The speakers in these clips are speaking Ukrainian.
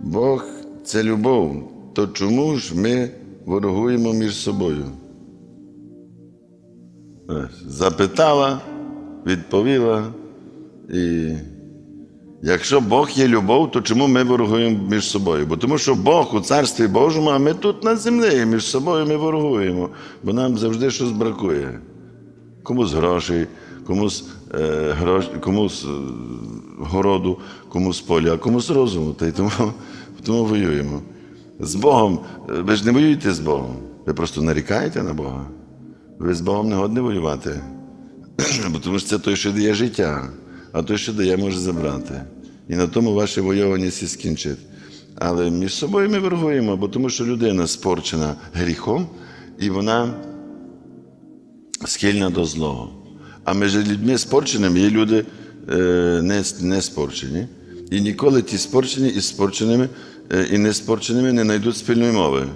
Бог це любов. То чому ж ми ворогуємо між собою? Запитала, відповіла. І якщо Бог є любов, то чому ми ворогуємо між собою? Бо тому що Бог у Царстві Божому, а ми тут на землі, між собою ми ворогуємо, бо нам завжди щось бракує. Комусь грошей, комусь, комусь е, городу, комусь поля, а комусь розуму. Та й тому, тому воюємо. З Богом, е, ви ж не воюєте з Богом. Ви просто нарікаєте на Бога. Ви з Богом не годні воювати. Бо тому що це той, що дає життя, а той, що дає, може забрати. І на тому ваші воюваність і скінчить. Але між собою ми ворогуємо, бо тому що людина спорчена гріхом, і вона схильна до злого. А між людьми спорченими є люди е, не, не спорчені. І ніколи ті спорчені і спорченими, е, і неспорченими не знайдуть спільної мови.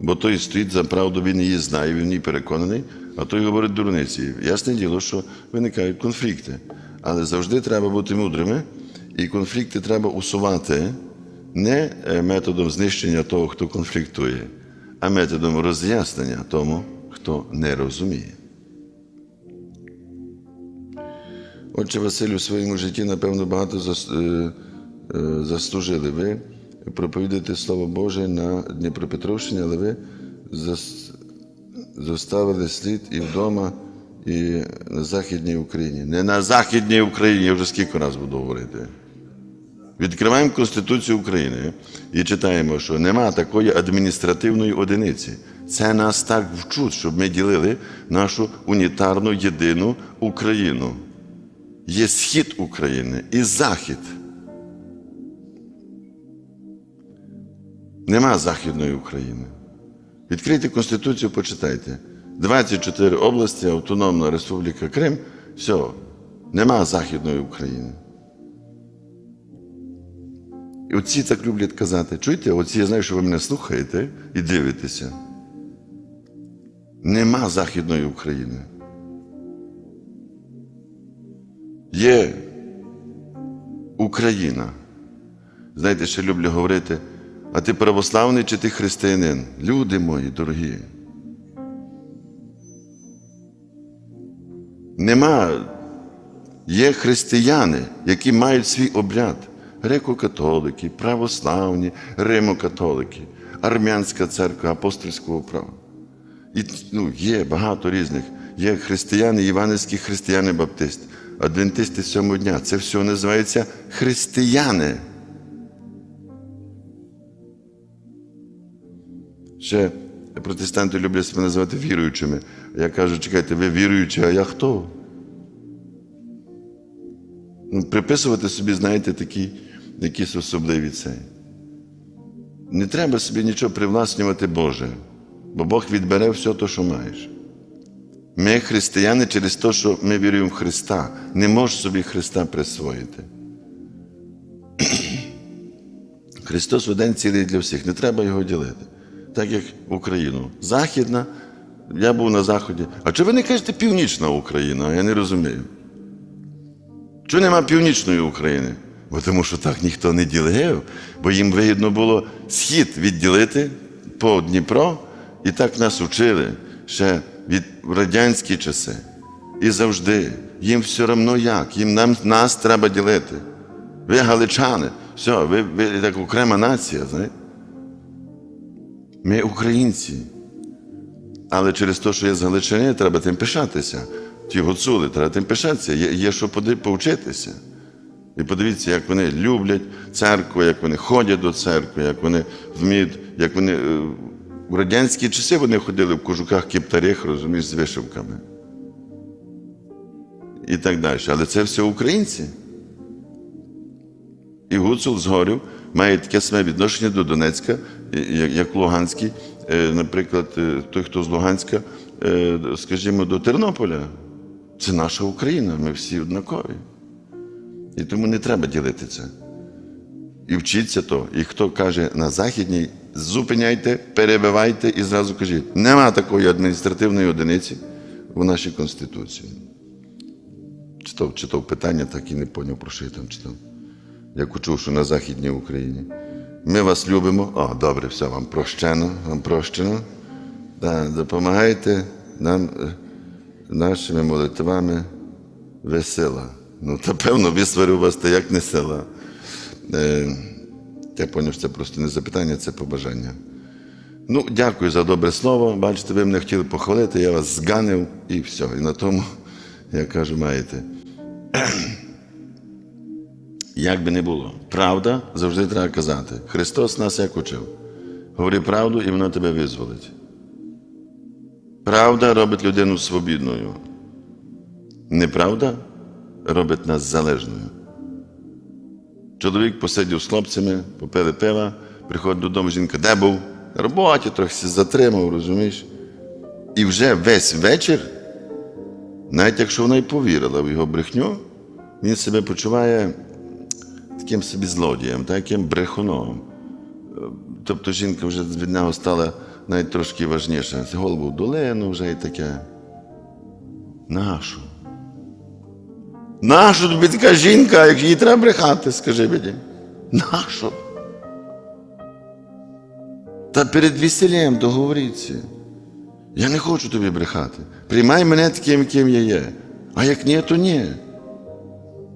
Бо той стоїть за правду, він її знає, він ній переконаний, а той говорить дурниці. Ясне діло, що виникають конфлікти. Але завжди треба бути мудрими, і конфлікти треба усувати не е, методом знищення того, хто конфліктує, а методом роз'яснення тому, хто не розуміє. Отче Василю, у своєму житті, напевно, багато е, е, заслужили. Ви проповідаєте Слово Боже на Дніпропетровщині, але ви зоставили слід і вдома, і на Західній Україні. Не на Західній Україні, я вже скільки разів буду говорити. Відкриваємо Конституцію України і читаємо, що нема такої адміністративної одиниці. Це нас так вчуть, щоб ми ділили нашу унітарну єдину Україну. Є схід України і захід. Нема Західної України. Відкрийте Конституцію, почитайте. 24 області, Автономна Республіка Крим, все, нема Західної України. І оці так люблять казати. Чуєте, оці я знаю, що ви мене слухаєте і дивитеся. Нема Західної України. Є Україна. Знаєте, ще люблю говорити, а ти православний чи ти християнин? Люди мої дорогі. Нема. Є християни, які мають свій обряд. Греко-католики, православні, римо-католики, армянська церква апостольського права. І ну, є багато різних. Є християни, іванівські християни баптисти, адвентисти сьомого дня. Це все називається християни. Ще протестанти люблять себе називати віруючими. Я кажу, чекайте, ви віруючі, а я хто? Ну, Приписувати собі, знаєте, такі, якісь особливі цей. Не треба собі нічого привласнювати Боже, бо Бог відбере все те, що маєш. Ми християни через те, що ми віруємо в Христа, не можеш собі Христа присвоїти. Христос один цілий для всіх, не треба його ділити. Так як Україну. Західна, я був на Заході. А чого ви не кажете північна Україна? Я не розумію. Чого нема північної України? Бо тому що так ніхто не ділив, бо їм вигідно було схід відділити по Дніпро, і так нас учили ще від радянські часи. І завжди. Їм все одно як, їм нам, нас треба ділити. Ви галичани, все, ви, ви як окрема нація, знаєте? Ми українці. Але через те, що є з Галичини, треба тим пишатися. Ті гуцули, треба тим пишатися. Є, є що повчитися. І подивіться, як вони люблять церкву, як вони ходять до церкви, як вони вміють, як вони в радянські часи вони ходили в кожуках кептарях, розумієш, з вишивками. І так далі. Але це все українці. І Гуцул згорів має таке саме відношення до Донецька, як- Луганський, е, наприклад, е, той, хто з Луганська, е, скажімо, до Тернополя. Це наша Україна, ми всі однакові. І тому не треба ділити це. І вчіться то. І хто каже на Західній, зупиняйте, перебивайте і зразу кажіть, нема такої адміністративної одиниці в нашій Конституції. Читав, читав питання, так і не поняв, про що я там читав. Я почув, що на Західній Україні. Ми вас любимо. О, добре, все, вам прощено, вам прощено. Да, допомагайте нам е, нашими молитвами весела. Ну, та певно, висварив вас та як не сила. Е, я зрозумів, це просто не запитання, це побажання. Ну, дякую за добре слово. Бачите, ви мене хотіли похвалити, я вас зганив і все. І на тому, я кажу, маєте. Як би не було, правда завжди треба казати. Христос нас як учив. Говори правду, і воно тебе визволить. Правда робить людину свобідною. Неправда робить нас залежною. Чоловік посидів з хлопцями, попили пива, приходить додому, жінка, де був? На роботі трохи затримав, розумієш? І вже весь вечір, навіть якщо вона й повірила в його брехню, він себе почуває таким собі злодієм, таким брехуном. Тобто жінка вже від нього стала навіть трошки важніша. Голову в долину вже і таке. Нашу? Нашу тобі така жінка, як їй треба брехати, скажи мені. Нашу? Та перед весіллям договоріться. Я не хочу тобі брехати. Приймай мене таким, яким я є. А як ні, то ні.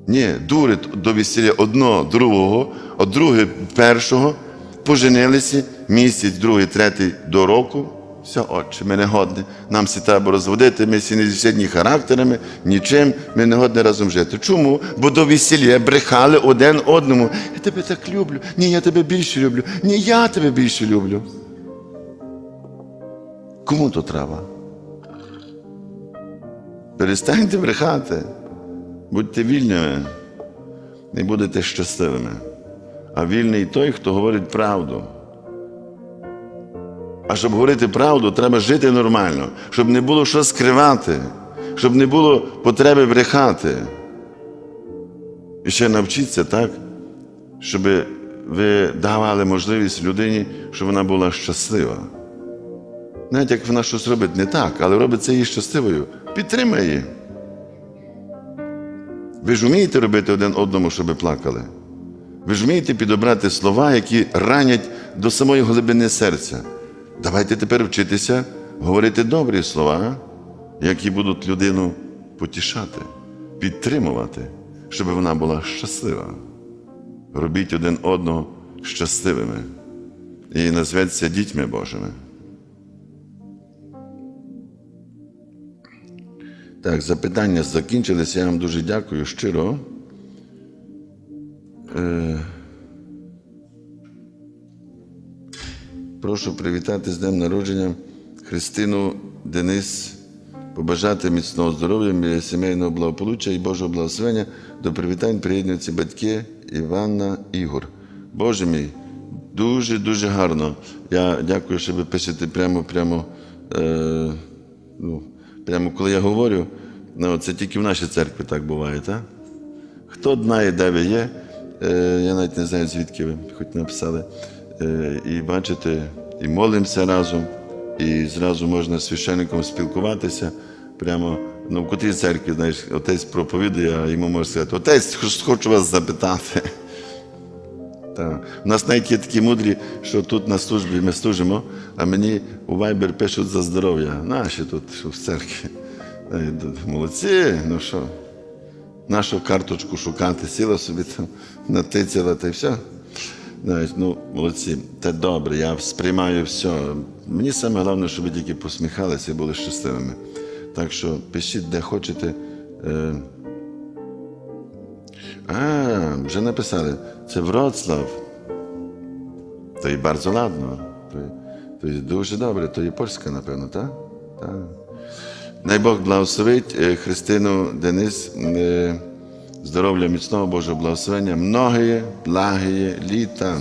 Ні, дурить до весілля одного, другого, от друге першого, поженилися, місяць, другий, третій до року. Все, отче, ми не годні. Нам всі треба розводити, ми всі не зі характерами, нічим, ми не годні разом жити. Чому? Бо до весілля брехали один одному. Я тебе так люблю. Ні, я тебе більше люблю. Ні, я тебе більше люблю. Кому то треба? Перестаньте брехати. Будьте вільними і будете щасливими. А вільний той, хто говорить правду. А щоб говорити правду, треба жити нормально, щоб не було що скривати, щоб не було потреби брехати. І ще навчіться так, щоб ви давали можливість людині, щоб вона була щаслива. Навіть як вона щось робить не так, але робить це її щасливою, підтримай її. Ви ж вмієте робити один одному, щоб плакали? Ви ж вмієте підобрати слова, які ранять до самої глибини серця. Давайте тепер вчитися говорити добрі слова, які будуть людину потішати, підтримувати, щоб вона була щаслива. Робіть один одного щасливими і назветься дітьми Божими. Так, запитання закінчилися. Я вам дуже дякую щиро. Прошу привітати з днем народження Христину Денис, побажати міцного здоров'я, сімейного благополуччя і Божого благословення. До привітань приєднуються батьки Іванна Ігор. Боже мій, дуже-дуже гарно. Я дякую, що ви пишете прямо, прямо. Е, ну, Прямо коли я говорю, ну, це тільки в нашій церкві так буває, так? Хто знає, де ви є, е, я навіть не знаю, звідки ви хоч написали. Е, і бачите, і молимося разом, і зразу можна з священником спілкуватися. Прямо ну, в котрій церкві, знаєш, отець проповідує, а йому можна сказати, отець, хочу вас запитати. Так. У нас навіть є такі мудрі, що тут на службі ми служимо, а мені у Viber пишуть за здоров'я. Наші тут, в церкві. Молодці, ну що, нашу карточку шукати, сіла собі там, натицяла та й все. Знаєш, ну, молодці, це добре, я сприймаю все. Мені саме головне, щоб ви тільки посміхалися і були щасливими. Так що пишіть, де хочете. Е, a, że napisali, це Wrocław. To i bardzo ładno. To, to jest дуже добре, то є польська, напевно, так? Так. Най Бог благословить е, Христину Денис, е, здоров'я міцного Божого благословення, многие, благие літа.